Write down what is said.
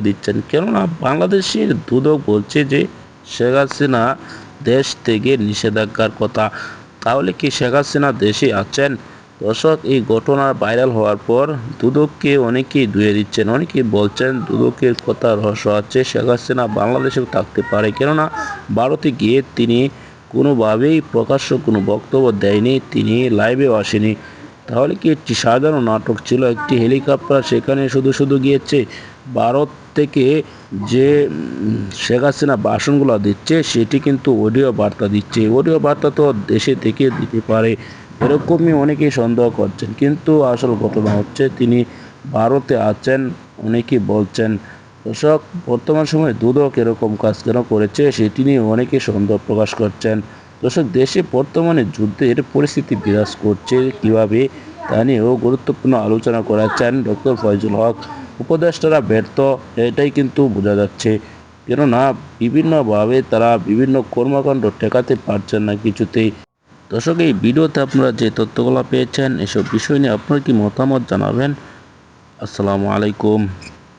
দিচ্ছেন। কেননা বাংলাদেশের দুদক বলছে যে, শেখ হাসিনা দেশ থেকে নিষেধাজ্ঞার কথা। তাহলে কি শেখ হাসিনা দেশে আছেন? দর্শক, এই ঘটনা ভাইরাল হওয়ার পর দুদককে অনেকেই ধুয়ে দিচ্ছেন। অনেকেই বলছেন দুদকের কথা রহস্য আছে, শেখ হাসিনা বাংলাদেশেও থাকতে পারে। কেননা ভারতে গিয়ে তিনি কোনোভাবেই প্রকাশ্য কোনো বক্তব্য দেয়নি, তিনি লাইভেও আসেনি। তাহলে কি একটি সাধারণ নাটক ছিল? একটি হেলিকপ্টার সেখানে শুধু শুধু গিয়েছে। ভারত থেকে যে শেখ হাসিনা ভাষণগুলো দিচ্ছে, সেটি কিন্তু অডিও বার্তা দিচ্ছে। অডিও বার্তা তো দেশে থেকে দিতে পারে। এরকমই অনেকেই সন্দেহ করছেন। কিন্তু আসল ঘটনা হচ্ছে, তিনি ভারতে আছেন, অনেকেই বলছেন। দর্শক, বর্তমান সময়ে দুদক এরকম কাজ কেন করেছে, সেটি নিয়ে অনেকে সন্দেহ প্রকাশ করছেন। দর্শক, দেশে বর্তমানে যুদ্ধের পরিস্থিতি বিরাজ করছে কীভাবে তা নিয়েও গুরুত্বপূর্ণ আলোচনা করেছেন ডক্টর ফয়জুল হক। উপদেষ্টারা ব্যর্থ, এটাই কিন্তু বোঝা যাচ্ছে। কেননা, বিভিন্নভাবে তারা বিভিন্ন কর্মকাণ্ড ঠেকাতে পারছেন না কিছুতেই। দর্শক, এই ভিডিওতে আপনারা যে তথ্যগুলো পেয়েছেন, এসব বিষয় নিয়ে আপনার কি মতামত জানাবেন? আসসালামু আলাইকুম।